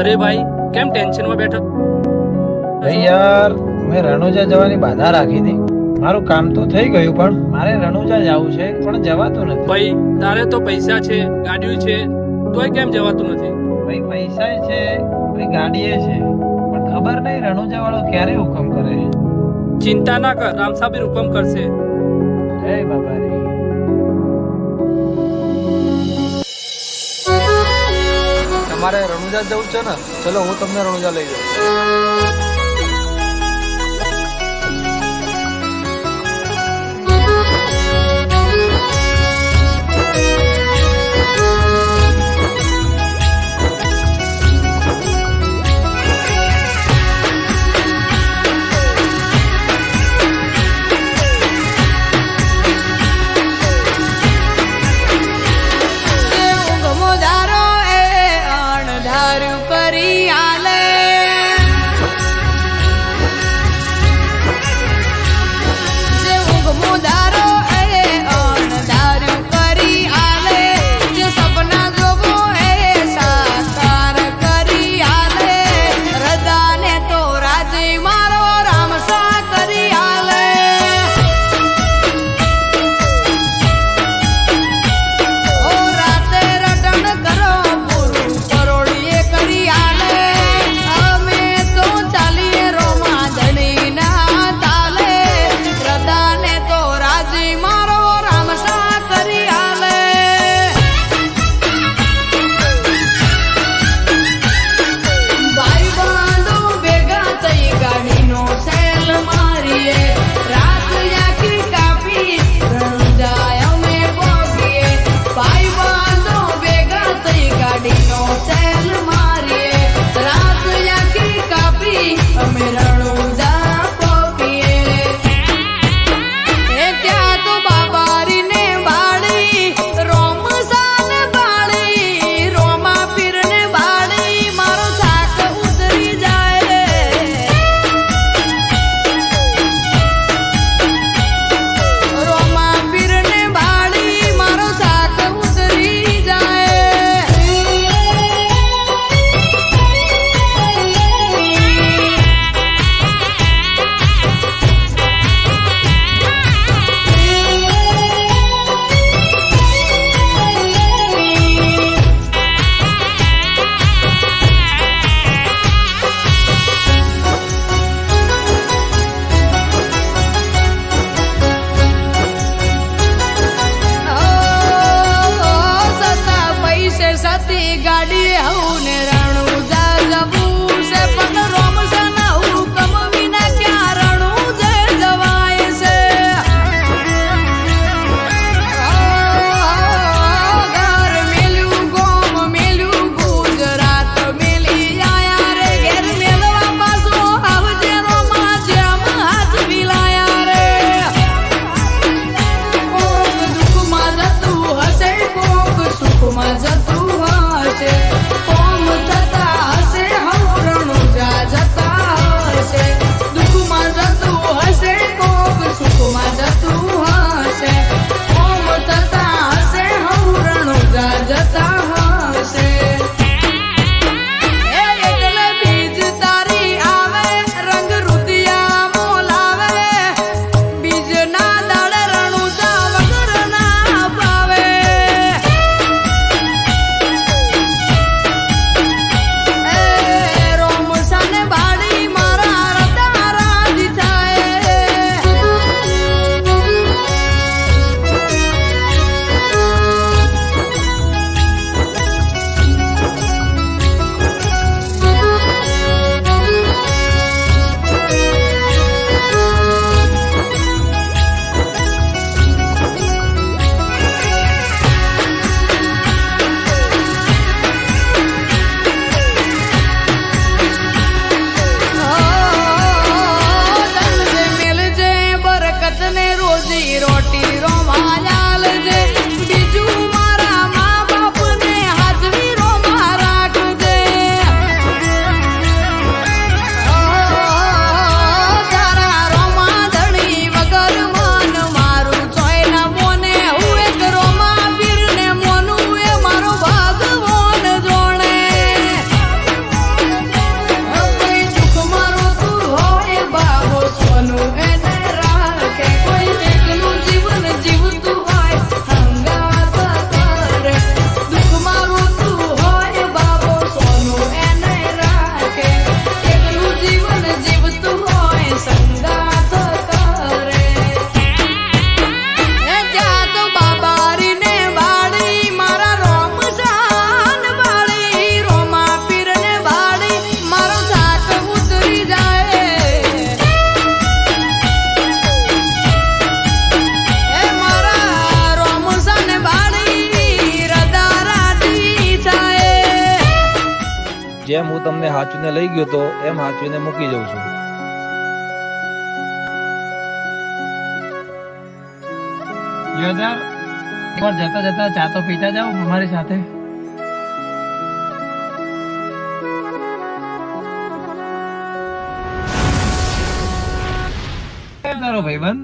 અરે ભાઈ કેમ ટેન્શનમાં બેઠો? ભાઈ યાર મેં રણુજા જવાની બાધા રાખી હતી. મારું કામ તો થઈ ગયું પણ મારે રણુજા જવું છે પણ જવાતું નથી. ભાઈ તારે તો પૈસા છે ગાડીઓ છે તોય કેમ જવાતું નથી? ભાઈ પૈસા છે ભાઈ ગાડીએ છે પણ ખબર નહીં રણુજા વાળો ક્યારે હુકમ કરે. ચિંતા ના કર રામસાબીર હુકમ કરશે. જય બાબા રે તમારે રણુજા જવું છે ને? ચલો હું તમને રણુજા લઈ જાઉં. હાચવીને લઈ ગયો તો એમ હાચવીને મૂકી જઉં છું. એકવાર જતા જતા ચા તો પીતા જાઓ અમારી સાથે. તારો ભાઈબંધ?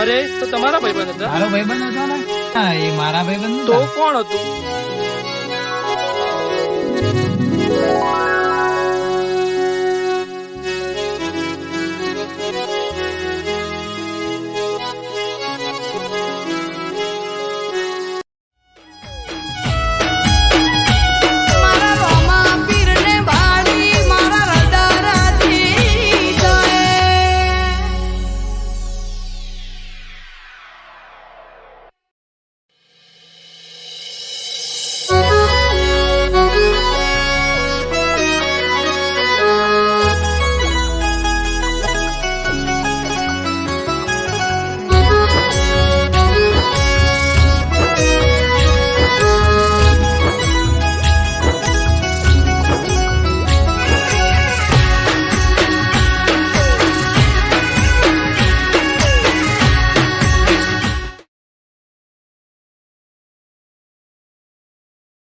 અરે તો તમારા ભાઈબંધ હતા? મારો ભાઈબંધ હતો ને? હા એ મારા ભાઈબંધ તો કોણ હતું?